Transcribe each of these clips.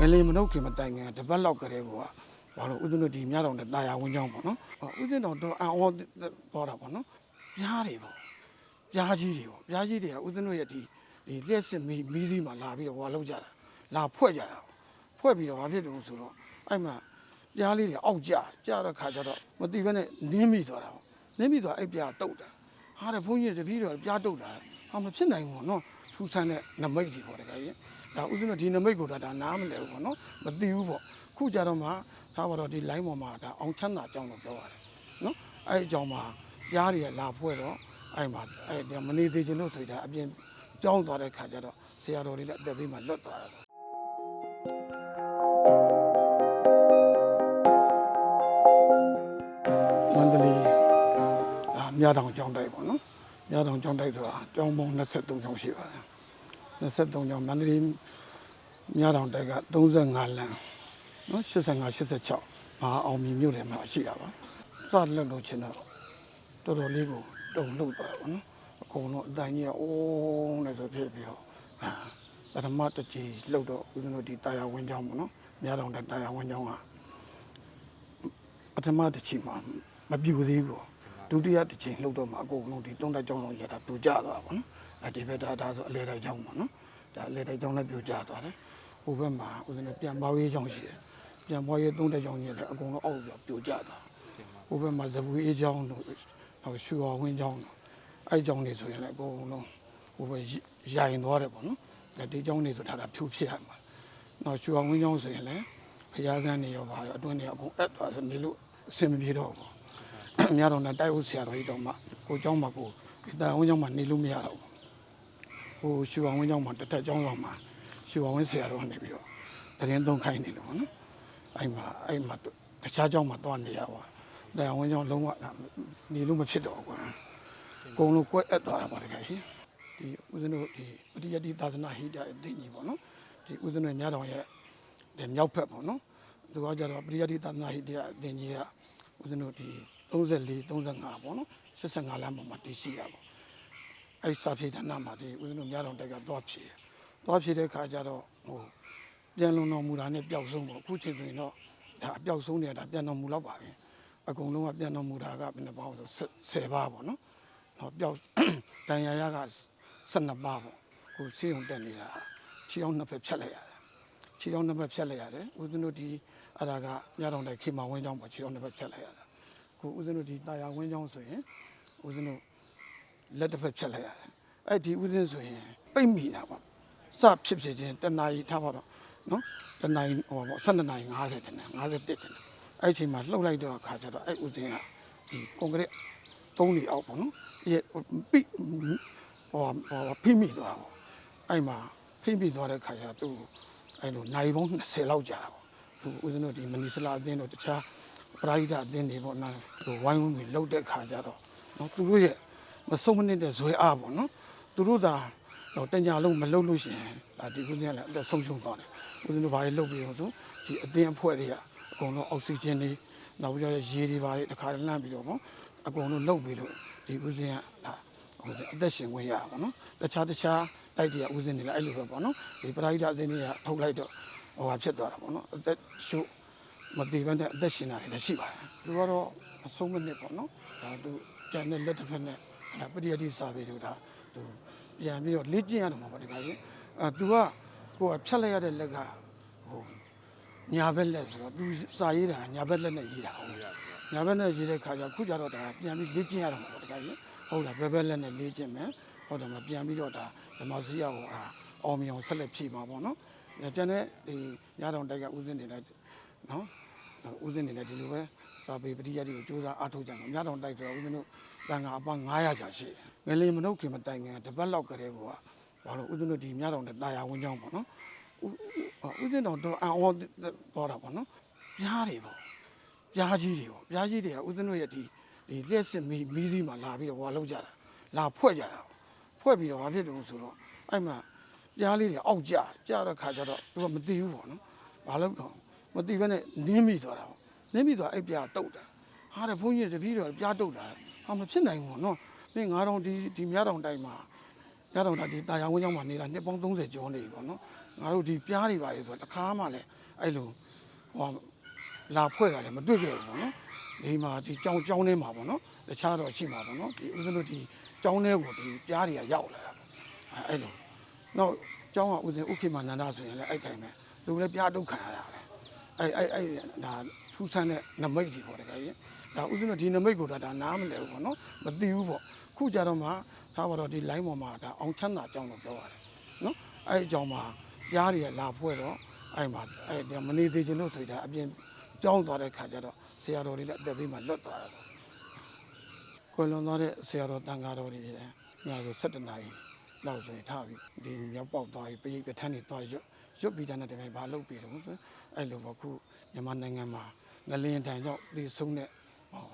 ငလေးမနှုတ်ခင်မတိုင်ခင်တပတ်လောက်ကလေးကဘာလို့ဦးဇင်းတို့ဒီမြတော်နဲ့တာယာဝင်းကြောင်းပေါ့နော်ဦးဇင်းတော်တော့အံ့ဩပေါ်တာပေါ့နော်ပြားတွေပေါ့ပြားကြီးတွေပေါ့ပြားကြီးတွေကဦးဇင်းတို့ရဲ့ဒီဒီလျှက်စစ်မီးမီးသီးမှာလာပြီးတော့ဟိုလောက်ကြတာလာဖွဲ့ကြတာဖွဲ့ပြီးတော့ဘာဖြစ်လို့ဆိုတော့အဲ့မှာပြားလေးတွေအောက်ကျကျတဲ့ခါကျတော့မတိဘဲနဲ့နင်းမိသွားတာပေါ့နင်းမိသွားအဲ့ပြားတုတ်တာဟာတဲ့ဘုန်းကြီးတပည့်တော်ပြားတုတ်တာဟာမဖြစ်နိုင်ဘူးပေါ့နော် ထူဆန်းတဲ့နမိတ်တွေပေါ့တကယ်ကြီးဒါဦးဇင်းတို့ဒီနမိတ်ကိုဒါဒါနားမလဲဘူးပေါ့နော်မသိဘူးပေါ့ခုကြတော့မှဒါပါတော့ဒီ line ပေါ်မှာဒါအောင်ချမ်းသာအကြောင်းလို့ပြောရတယ်နော်အဲ့အကြောင်းမှာပြားတွေကလာဖွဲ့တော့အဲ့မှာအဲ့ဒီမနေသေးချင်လို့ဆိုကြအပြင်ကြောင်းသွားတဲ့ခါကျတော့ဆရာတော်တွေလည်းအသက်ပေးမှလွတ်သွားတာပေါ့မန္တလေးဒါမြတောင်ကျောင်းတိုက်ပေါ့နော် မြတောင်ကျောင်းတိုက်ဆိုတာကျောင်းပေါင်း23ကျောင်းရှိပါတယ်23ကျောင်းမန္တလေးမြတောင်တိုက်က35လမ်းနော်85 86မဟာအောင်မြင်မြို့နယ်မှာရှိတာပါစလက်လို့ချင်တော့တော်တော်လေးကိုတုံလှုပ်သွားတာပေါ့နော်အကုန်လုံးအတိုင်းကြီးကအိုးနဲ့ဆိုဖြစ်ပြီးတော့အာပထမတစ်ကြီးလှုပ်တော့ဦးဇင်းတို့ဒီတာယာဝင်းကျောင်းပေါ့နော်မြတောင်တိုက်တာယာဝင်းကျောင်းကပထမတစ်ချိန်မှာမပြူသေးဘူး ဒုတိယတစ်ချိန်လှုပ်တော့မှအကုန်လုံးဒီတုံးတိုက်ကြောင်းလုံးရတာပြူကျသွားပါဘောနော်အဲဒီဘက်ဒါဒါဆိုအလဲတိုက်ကြောင်းပေါ့နော်ဒါအလဲတိုက်ကြောင်းလည်းပြူကျသွားတယ်ဟိုဘက်မှာဦးဇင်းတို့ပြန်ပေါရေးကြောင်းရှိတယ်ပြန်ပေါရေးတုံးတိုက်ကြောင်းကြီးလည်းအကုန်လုံးအောက်ပြပြူကျသွားဟိုဘက်မှာဇပူအေးကြောင်းတို့နောက်ရှူတော်ဝင်းကြောင်းတို့အဲ့ကြောင်းတွေဆိုရင်လည်းအကုန်လုံးဟိုဘက်ရိုင်သွားတယ်ပေါ့နော်ဒီကြောင်းတွေဆိုထားတာဖြူဖြစ်ရမှာနောက်ရှူတော်ဝင်းကြောင်းဆိုရင်လည်းဖျားကန်းနေရောပါရောအတွင်းတွေအကုန်အပ်သွားဆိုနေလို့အဆင်မပြေတော့ဘူးအ များတော့နဲ့တိုက်ဦးဆရာတော်ကြီးတော့မှကိုเจ้าမှာကိုဒီတိုင်ဝင်းเจ้าမှာနေလို့မရတော့ဘူးဟိုရှူအောင်ဝင်းเจ้าမှာတစ်ထက်เจ้าဆောင်မှာရှူအောင်ဝင်းဆရာတော်နေပြီးတော့တရင်သုံးခိုင်းနေလို့ပေါ့နော်အဲ့မှာအဲ့မှာတခြားเจ้าမှာတွားနေရပါတိုင်ဝင်းเจ้าလုံးဝနေလို့မဖြစ်တော့ဘူးကွာအကုန်လုံးကွက်အပ်သွားတာပါတကယ်ရှင်ဒီဦးဇင်းတို့ဒီပရိယတ္တိသာသနာဟိတအသိညီပေါ့နော်ဒီဦးဇင်းတို့ညတော်ရဲ့ ဒီမြောက်ဖက်ပေါ့နော်သူကကြတော့ပရိယတ္တိသနာဟိတရားအသင်ကြီးကဦးဇင်းတို့ဒီ 34 35ပေါ့နော်85လမ်းပေါ်မှာတည်ရှိရပါအဲ့စာဖြေဌာနမှာဒီဦးဇင်းတို့များတော်တိုက်ကသွားဖြေသွားဖြေတဲ့ခါကျတော့ဟိုပြန်လုံတော်မူတာနဲ့ပျောက်ဆုံးပေါ့အခုချိန်ဆိုရင်တော့ဒါအပျောက်ဆုံးနေတာပြန်တော်မူတော့ပါပဲအကုန်လုံးကပြန်တော်မူတာကဘယ်နှပေါင်းဆို10ပါးပေါ့နော်ဟောပျောက်တန်ရာရက12ပါးပေါ့ကိုဆေးုံတက်နေတာခြေအောင်နှစ်ဖက်ဖြတ်လိုက်ရတယ်ခြေထောက်နှစ်ဘက်ဖြတ်လိုက်ရတယ်ဦးဇင်းတို့ဒီအဲ့ဒါကညတော်တိုင်ခေမာဝင်းကျောင်းပေါ့ခြေထောက်နှစ်ဘက်ဖြတ်လိုက်ရတယ် ခုဦးဇင်းတို့ဒီတာယာဝင်းကျောင်းဆိုရင်ဦးဇင်းတို့လက်တစ်ဖက်ဖြတ်လိုက်ရတယ်အဲ့ဒီဦးဇင်းဆိုရင်ပိတ်မိတာပေါ့စဖြစ်ဖြစ်ချင်းတနာရီထားပါတော့နော်တနာရီဟောပေါ့12နာရီ50တင်တယ်50တက်တင်တယ်အဲ့ဒီအချိန်မှာလှုပ်လိုက်တော့အခါကျတော့အဲ့ဦးဇင်းကဒီကွန်ကရစ်သုံးလီအောက်ပေါ့နော်ဒီပိဟောဟောဖိမိသွားပေါ့အဲ့မှာဖိမိသွားတဲ့ခါကျတော့သူ့ကိုအဲ့လိုနိုင်ပေါင်း20လောက်ကြာတာပေါ့သူဦးဇင်းတို့ဒီမနီစလာအသင်းတို့တခြား ပရာဟိတအသင်းတွေပေါ့နော်ဟိုဝိုင်းဝန်းပြီးလှုပ်တဲ့ခါကျတော့နော်သူတို့ရဲ့မဆုံးမနစ်တဲ့ဇွဲအားပေါ့နော်သူတို့သာတော့တညာလုံးမလှုပ်လို့ရှိရင်ဒါဒီဦးဇင်းကလည်းအသက်ဆုံးရှုံးသွားတယ်ဦးဇင်းတို့ဘာတွေလှုပ်ပြီးတော့ဆိုဒီအသင်းအဖွဲ့တွေကအကုန်လုံးအောက်ဆီဂျင်တွေနောက်ပြီးတော့ရေတွေဘာတွေတစ်ခါတည်းလှမ်းပြီးတော့ပေါ့အကုန်လုံးလှုပ်ပြီးတော့ဒီဦးဇင်းကဒါဟိုအသက်ရှင်ဝင်ရပါပေါ့နော်တခြားတခြားတိုက်တွေကဦးဇင်းတွေလည်းအဲ့လိုပဲပေါ့နော်ဒီပရာဟိတအသင်းတွေကထုတ်လိုက်တော့ဟိုဟာဖြစ်သွားတာပေါ့နော်အသက်ရှု မတည်ဘဲနဲ့အသက်ရှင်တာတွေလည်းရှိပါတယ်သူကတော့အဆုံးမနစ်ပေါ့နော်ဒါသူကျန်တဲ့လက်တစ်ဖက်နဲ့ဒါပရိယတိစာပေတို့ဒါသူပြန်ပြီးတော့လေ့ကျင့်ရတော့မှာပေါ့ဒီကကြီးအဲသူကကိုယ်ကဖြတ်လိုက်ရတဲ့လက်ကဟိုညာဘက်လက်ဆိုတော့သူစာရေးတာညာဘက်လက်နဲ့ရေးတာဟုတ်ညာဘက်နဲ့ရေးတဲ့ခါကျခုကျတော့ဒါပြန်ပြီးလေ့ကျင့်ရတော့မှာပေါ့ဒီကကြီးဟုတ်လားဘက်ဘက်လက်နဲ့လေ့ကျင့်မယ်ဟုတ်တယ်မှာပြန်ပြီးတော့ဒါဓမ္မစရိယကိုအာအောင်မြင်အောင်ဆက်လက်ဖြည့်မှာပေါ့နော်ကျန်တဲ့ဒီညတော်တိုက်ကဥစဉ်နေလိုက် နော်ဦးစင်းနေလည်းဒီလိုပဲစာပေပရိယတ်တွေကိုစူးစမ်းအားထုတ်ကြတယ်။မြတ်တော်တိုက်ဆိုတော့ဦးဇင်းတို့တန်ခါအပန်း900ကျော်ရှိတယ်။ငယ်လေးမနှုတ်ခင်မတိုင်ခင်တပတ်လောက်ကလေးကဘာလို့ဦးဇင်းတို့ဒီမြတ်တော်နဲ့တာယာဝင်းကြောင်းပေါ့နော်။ဦးဦးဇင်းတော်တော့အံ့ဩပေါ်တာပေါ့နော်။ပြားတွေပေါ့။ပြားကြီးတွေပေါ့။ပြားကြီးတွေကဦးဇင်းတို့ရဲ့ဒီဒီလျှက်စစ်မီးမီးသီးမှာလာပြီးတော့ဟိုလောက်ကြတာ။လာဖွဲ့ကြတာ။ဖွဲ့ပြီးတော့ဘာဖြစ်တုံးဆိုတော့အဲ့မှာပြားလေးတွေအောက်ကျကျတဲ့ခါကျတော့သူကမသိဘူးပေါ့နော်။ဘာလို့တော့ မတိဘဲနဲ့နင်းမိသွားတာပေါ့နင်းမိသွားအဲ့ပြာတုတ်တာဟာတဲ့ဘုန်းကြီးတပည့်တော်ပြာတုတ်တာဟာမဖြစ်နိုင်ဘူးနော်မင်းငါတော့ဒီဒီမြတောင်တိုင်းမှာရတော့ဒါဒီတာယာဝင်းကျောင်းမှာနေတာနှစ်ပေါင်း30ကျော်နေပြီပေါ့နော်ငါတို့ဒီပြားတွေပါလေဆိုတော့တစ်ခါမှလည်းအဲ့လိုဟိုလာဖွဲ့တာလည်းမတွေ့ခဲ့ဘူးပေါ့နော်ဒီမှာဒီကျောင်းကျောင်းထဲမှာပေါ့နော်တခြားတော့ရှိမှာပေါ့နော်ဒီဦးဇင်းတို့ဒီကျောင်းထဲကိုဒီပြားတွေကရောက်လာတာပေါ့အဲ့လိုနောက်ကျောင်းကဦးဇင်းဥက္ကိမနန္ဒဆိုရင်လည်းအဲ့တိုင်းပဲသူလည်းပြားဒုက္ခရတာပဲ အဲ့အဲ့အဲ့ဒါထူးဆန်းတဲ့နမိတ်တွေပေါ့တကယ်ကြီးဒါဦးဇင်းတို့ဒီနမိတ်ကိုတော့ဒါနားမလဲဘူးပေါ့နော်မသိဘူးပေါ့ခုကြတော့မှထားပါတော့ဒီ line ပေါ်မှာဒါအောင်ချမ်းသာအကြောင်းလို့ပြောရတယ်နော်အဲ့အကြောင်းမှာပြားတွေကလာဖွဲ့တော့အဲ့မှာအဲ့ဒီမနေသေးချင်လို့ဆိုကြအပြင်ကြောင်းသွားတဲ့ခါကျတော့ဆရာတော်တွေလည်းအသက်သေးမှလွတ်သွားတာပေါ့ကိုလွန်သွားတဲ့ဆရာတော်တန်ဃာတော်တွေလည်းညဆို7နာရီလောက်ဆိုရင်ထားပြီးဒီမြောက်ပေါက်သွားပြီးပရိပဋ္ဌာန်းတွေသွားရွတ် ရွတ်ပြီးတဲ့နေ့တည်းဘာလုပ်ပြီးတော့ဆိုအဲ့လိုပေါ့ခုမြန်မာနိုင်ငံမှာငလျင်တန်ကြောင့်ဒီဆုံးတဲ့ဟော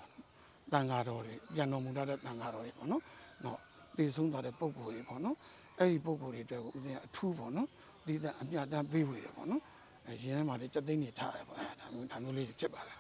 တန်ဃာတော်တွေပြန်တော်မူတတ်တဲ့တန်ဃာတော်တွေပေါ့နော်။တော့တည်ဆုံးသွားတဲ့ပုံကိုယ်တွေပေါ့နော်။အဲ့ဒီပုံကိုယ်တွေအတွက်ကိုဦးဇင်းကအထူးပေါ့နော်။ဒီတဲ့အပြတ်တမ်းပေးဝေတယ်ပေါ့နော်။အဲရင်းထဲမှာလည်းစက်သိန်းတွေထားတယ်ပေါ့အဲဒါမျိုးဒါမျိုးလေးတွေဖြစ်ပါလား